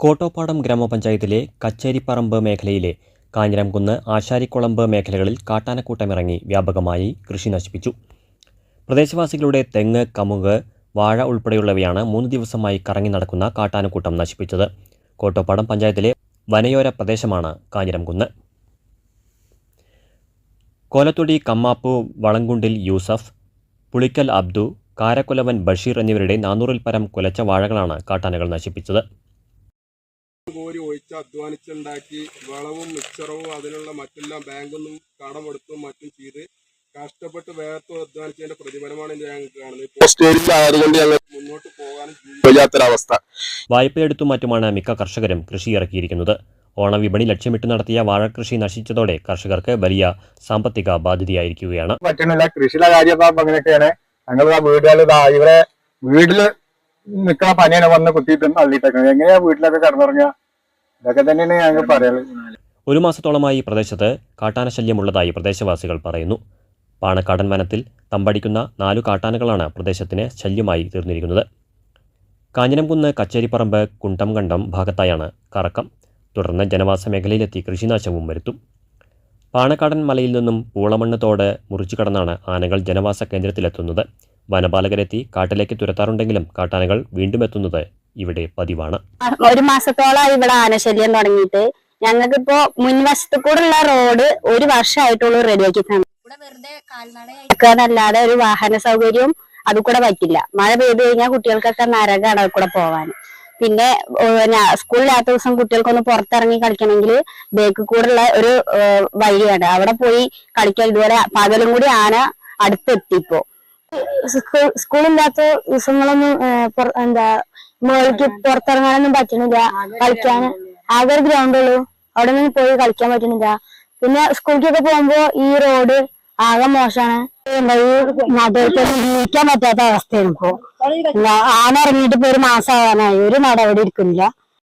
കോട്ടോപ്പാടം ഗ്രാമപഞ്ചായത്തിലെ കച്ചേരിപ്പറമ്പ് മേഖലയിലെ കാഞ്ഞിരംകുന്ന് ആശാരിക്കുളമ്പ് മേഖലകളിൽ കാട്ടാനക്കൂട്ടമിറങ്ങി വ്യാപകമായി കൃഷി നശിപ്പിച്ചു. പ്രദേശവാസികളുടെ തെങ്ങ് കമുക് വാഴ ഉൾപ്പെടെയുള്ളവയാണ് മൂന്ന് ദിവസമായി കറങ്ങി നടക്കുന്ന കാട്ടാനക്കൂട്ടം നശിപ്പിച്ചത്. കോട്ടോപ്പാടം പഞ്ചായത്തിലെ വനയോര പ്രദേശമാണ് കാഞ്ഞിരംകുന്ന്. കോലത്തൊടി കമ്മാപ്പു വളങ്കുണ്ടിൽ യൂസഫ് പുളിക്കൽ അബ്ദു കാരക്കുലവൻ ബഷീർ എന്നിവരുടെ നാനൂറിൽ പരം കുലച്ച വാഴകളാണ് കാട്ടാനകൾ നശിപ്പിച്ചത്. കോരി ഒഴിച്ച് അധ്വാനിച്ചുണ്ടാക്കി വളവും മിക്സറവും അതിനുള്ള മറ്റെല്ലാം ബാങ്കൊന്നും നിന്നും കടമെടുത്തും മറ്റും ചെയ്ത് കഷ്ടപ്പെട്ട് വേഗത്തും അധ്വാനിച്ചതിന്റെ പ്രതിഫലമാണ് ഇത് ഞങ്ങൾക്ക് കാണുന്നത്. സ്റ്റേജിലായതുകൊണ്ട് ഞങ്ങൾ മുന്നോട്ട് പോകാനും വയ്യാത്തൊരവസ്ഥ. വായ്പയെടുത്തും മറ്റുമാണ് മിക്ക കർഷകരും കൃഷി ഇറക്കിയിരിക്കുന്നത്. ഓണവിപണി ലക്ഷ്യമിട്ട് നടത്തിയ വാഴകൃഷി നശിച്ചതോടെ കർഷകർക്ക് വലിയ സാമ്പത്തിക ബാധ്യതയായിരിക്കുകയാണ്. പറ്റണില്ല കൃഷിയുടെ കാര്യം അങ്ങനെയൊക്കെയാണ്. ഞങ്ങൾ ആ വീടുകൾ ഇവരെ വീട്ടിൽ നിൽക്കുന്ന പനിയാണ് വന്ന് കുത്തിയിട്ടും തള്ളിയിട്ടേക്കുന്നത്. എങ്ങനെയാ വീട്ടിലൊക്കെ കിടന്നുറങ്ങുക? ഇതൊക്കെ തന്നെയാണ് ഞങ്ങൾ പറയാനുള്ളത് ഒരു മാസത്തോളമായി പ്രദേശത്ത് കാട്ടാനശല്യമുള്ളതായി പ്രദേശവാസികൾ പറയുന്നു. പാണക്കാടൻ വനത്തിൽ തമ്പടിക്കുന്ന നാലു കാട്ടാനകളാണ് പ്രദേശത്തിന് ശല്യമായി തീർന്നിരിക്കുന്നത്. കാഞ്ഞിരംകുന്ന് കച്ചേരിപ്പറമ്പ് കുണ്ടംകണ്ടം ഭാഗത്തായാണ് കറക്കം. തുടർന്ന് ജനവാസ മേഖലയിലെത്തി കൃഷിനാശവും വരുത്തും. പാണക്കാടൻ മലയിൽ നിന്നും പൂളമണ്ണ് തോട് മുറിച്ചു കടന്നാണ് ആനകൾ ജനവാസ കേന്ദ്രത്തിലെത്തുന്നത്. വനപാലകരെത്തി കാട്ടിലേക്ക് തുരത്താറുണ്ടെങ്കിലും കാട്ടാനകൾ വീണ്ടും എത്തുന്നത് ഇവിടെ പതിവാണ്. ഒരു മാസത്തോളം ഇവിടെ ആനശല്യം തുടങ്ങിയിട്ട്. ഞങ്ങൾക്കിപ്പോ മുൻവശത്ത് ഉള്ള റോഡ് ഒരു വർഷമായിട്ടുള്ളൂ റെഡിയാക്കി തന്നെ ഇവിടെ വെറുതെ കാൽനടയായി എന്നല്ലാതെ ഒരു വാഹന സൗകര്യവും അത് കൂടെ പറ്റില്ല. മഴ പെയ്തു കഴിഞ്ഞാൽ കുട്ടികൾക്കൊക്കെ നരകാണ് അത് കൂടെ പോവാൻ. പിന്നെ സ്കൂളിലാത്ത ദിവസം കുട്ടികൾക്കൊന്ന് പുറത്തിറങ്ങി കളിക്കണമെങ്കിൽ ബേക്ക് കൂടെ ഉള്ള ഒരു വഴിയാണ്. അവിടെ പോയി കളിക്കാൻ ഇതുപോലെ പകലും കൂടി ആന അടുത്തെത്തിപ്പോ സ്കൂളില്ലാത്ത ദിവസങ്ങളൊന്നും എന്താ മുകളിലേക്ക് പുറത്തിറങ്ങാനൊന്നും പറ്റണില്ല. കളിക്കാൻ ആകെ ഒരു ഗ്രൗണ്ട് ഉള്ളൂ. അവിടെ നിന്ന് പോയി കളിക്കാൻ പറ്റണില്ല. പിന്നെ സ്കൂളിലേക്കൊക്കെ പോകുമ്പോ ഈ റോഡ് ആകെ മോശമാണ് ജീവിക്കാൻ പറ്റാത്ത അവസ്ഥയാണ് ഇപ്പോ ആന ഇറങ്ങിയിട്ട് ഇപ്പൊ ഒരു മാസം ആവാനായി. ഒരു നടപടി എടുക്കുന്നില്ല.